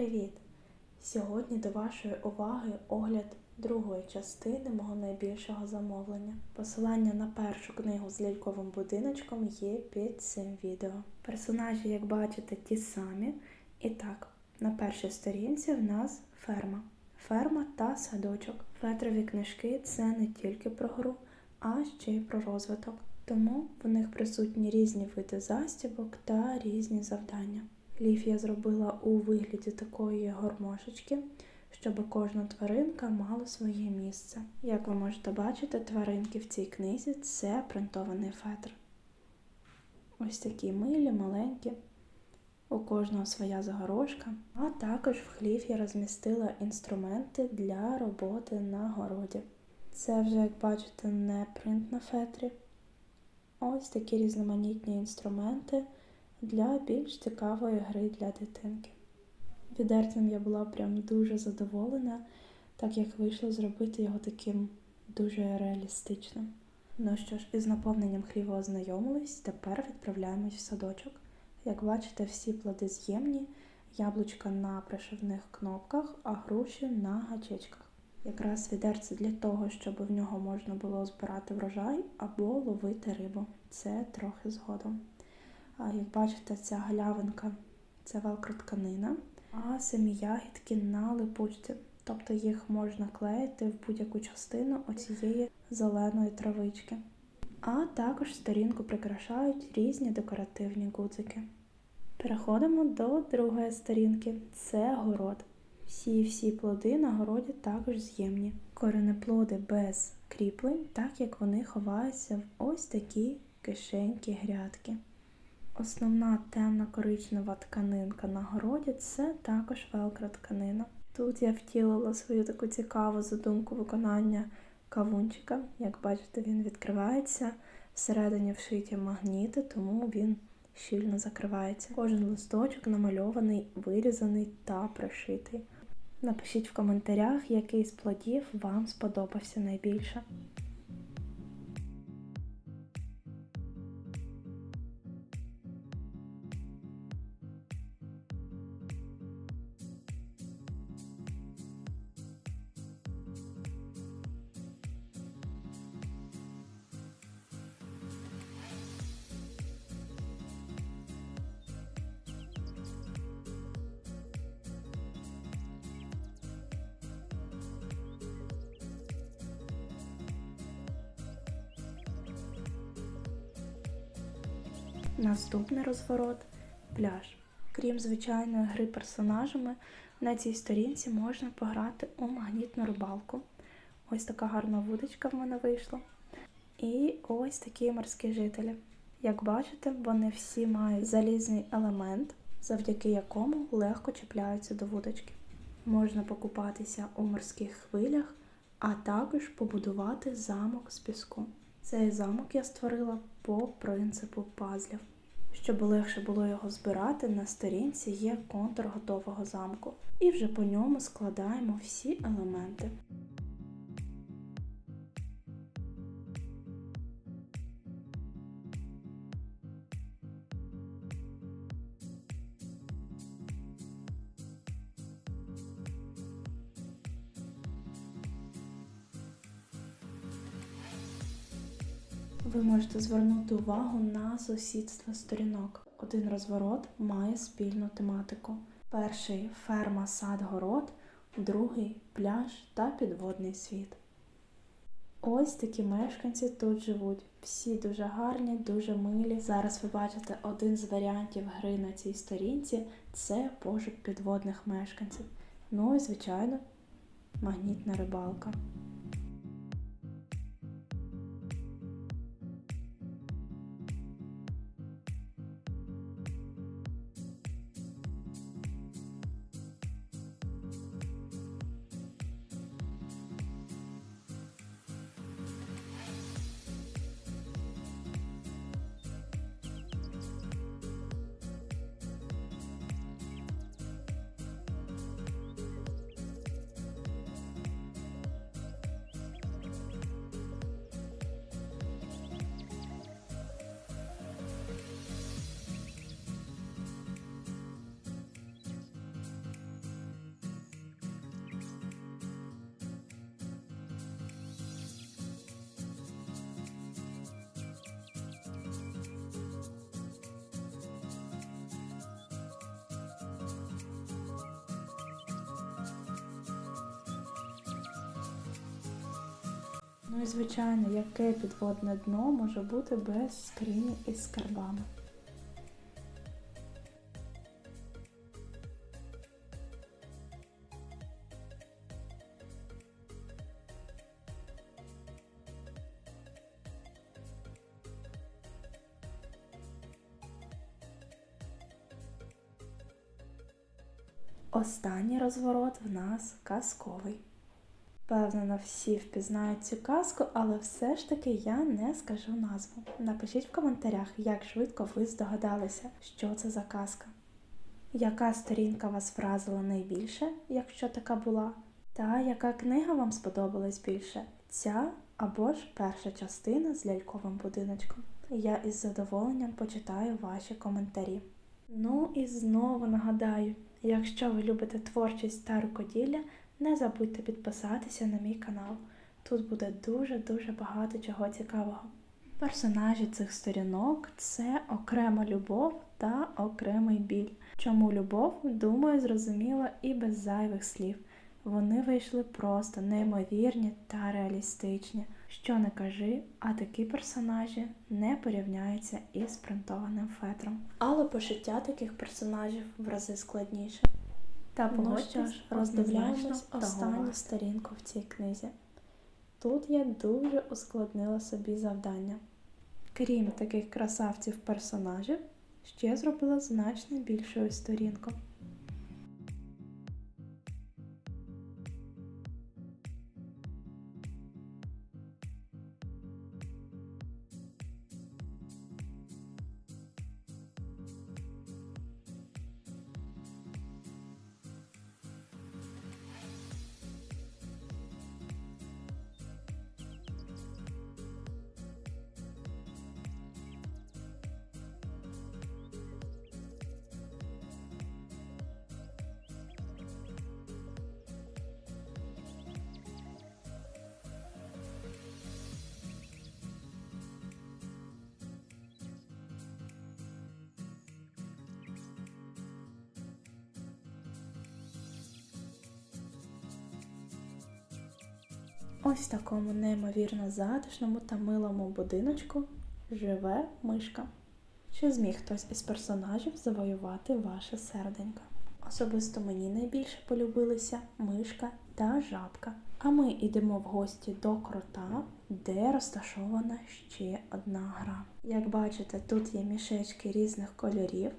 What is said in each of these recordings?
Привіт! Сьогодні до вашої уваги огляд другої частини мого найбільшого замовлення. Посилання на першу книгу з ляльковим будиночком є під цим відео. Персонажі, як бачите, ті самі. І так, на першій сторінці в нас ферма. Ферма та садочок. Фетрові книжки це не тільки про гру, а ще й про розвиток. Тому в них присутні різні види застібок та різні завдання. Ліф я зробила у вигляді такої гормошечки, щоб кожна тваринка мала своє місце. Як ви можете бачити, тваринки в цій книзі це принтований фетр. Ось такі милі, маленькі. У кожного своя загорожка. А також в хлів я розмістила інструменти для роботи на городі. Це вже, як бачите, не принт на фетрі. Ось такі різноманітні інструменти для більш цікавої гри для дитинки. Відерцем я була прям дуже задоволена, так як вийшло зробити його таким дуже реалістичним. Ну що ж, із наповненням хліва ознайомились, тепер відправляємось в садочок. Як бачите, всі плоди з'ємні, яблучка на пришивних кнопках, а груші на гачечках. Якраз відерце для того, щоб в нього можна було збирати врожай або ловити рибу. Це трохи згодом. Як бачите, ця галявинка це велкротканина, а самі ягідки на липучці. Тобто їх можна клеїти в будь-яку частину оцієї зеленої травички. А також сторінку прикрашають різні декоративні гудзики. Переходимо до другої сторінки це город. Всі-всі плоди на городі також з'ємні. Коренеплоди без кріплень, так як вони ховаються в ось такі кишенькі грядки. Основна темна коричнева тканинка на городі це також велкро тканина. Тут я втілила свою таку цікаву задумку виконання кавунчика. Як бачите, він відкривається. Всередині вшиті магніти, тому він щільно закривається. Кожен листочок намальований, вирізаний та пришитий. Напишіть в коментарях, який з плодів вам сподобався найбільше. Наступний розворот пляж. Крім звичайної гри персонажами, на цій сторінці можна пограти у магнітну рибалку. Ось така гарна вудочка в мене вийшла. І ось такі морські жителі. Як бачите, вони всі мають залізний елемент, завдяки якому легко чіпляються до вудочки. Можна покупатися у морських хвилях, а також побудувати замок з піску. Цей замок я створила по принципу пазлів. Щоб легше було його збирати, на сторінці є контур готового замку. І вже по ньому складаємо всі елементи. Ви можете звернути увагу на сусідство сторінок. Один розворот має спільну тематику. Перший ферма, сад, город, другий пляж та підводний світ. Ось такі мешканці тут живуть. Всі дуже гарні, дуже милі. Зараз ви бачите один з варіантів гри на цій сторінці це пошук підводних мешканців. Ну і, звичайно, магнітна рибалка. Ну і звичайно, яке підводне дно може бути без скрині із скарбами. Останній розворот в нас казковий. Впевнена, всі впізнають цю казку, але все ж таки я не скажу назву. Напишіть в коментарях, як швидко ви здогадалися, що це за казка. Яка сторінка вас вразила найбільше, якщо така була? Та яка книга вам сподобалась більше? Ця або ж перша частина з ляльковим будиночком. Я із задоволенням почитаю ваші коментарі. Ну і знову нагадаю, якщо ви любите творчість та рукоділля, не забудьте підписатися на мій канал. Тут буде дуже-дуже багато чого цікавого. Персонажі цих сторінок це окрема любов та окремий біль. Чому любов, думаю, зрозуміло і без зайвих слів. Вони вийшли просто неймовірні та реалістичні. Що не кажи, а такі персонажі не порівняються із принтованим фетром. Але пошиття таких персонажів в рази складніше. Та Ну погодьтесь, роздивляємось останню сторінку в цій книзі. Тут я дуже ускладнила собі завдання. Крім таких красавців персонажів, ще зробила значно більшою сторінку. Ось в такому неймовірно затишному та милому будиночку живе мишка. Чи зміг хтось із персонажів завоювати ваше серденько? Особисто мені найбільше полюбилися мишка та жабка. А ми йдемо в гості до крота, де розташована ще одна гра. Як бачите, тут є мішечки різних кольорів,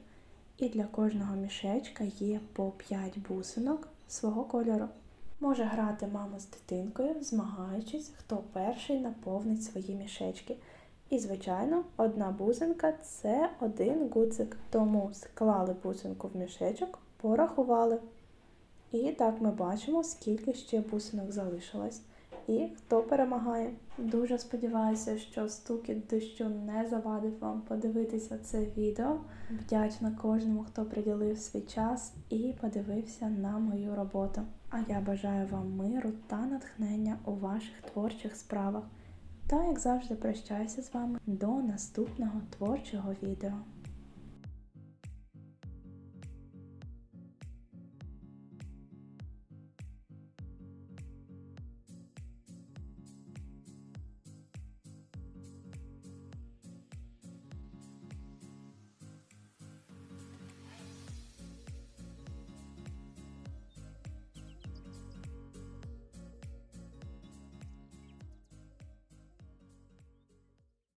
і для кожного мішечка є по 5 бусинок свого кольору. Може грати мама з дитинкою, змагаючись, хто перший наповнить свої мішечки. І, звичайно, одна бусинка це один гудзик. Тому склали бусинку в мішечок, порахували. І так ми бачимо, скільки ще бусинок залишилось. І хто перемагає. Дуже сподіваюся, що стукіт дощу не завадив вам подивитися це відео. Вдячна кожному, хто приділив свій час і подивився на мою роботу. А я бажаю вам миру та натхнення у ваших творчих справах. Та, як завжди, прощаюся з вами до наступного творчого відео.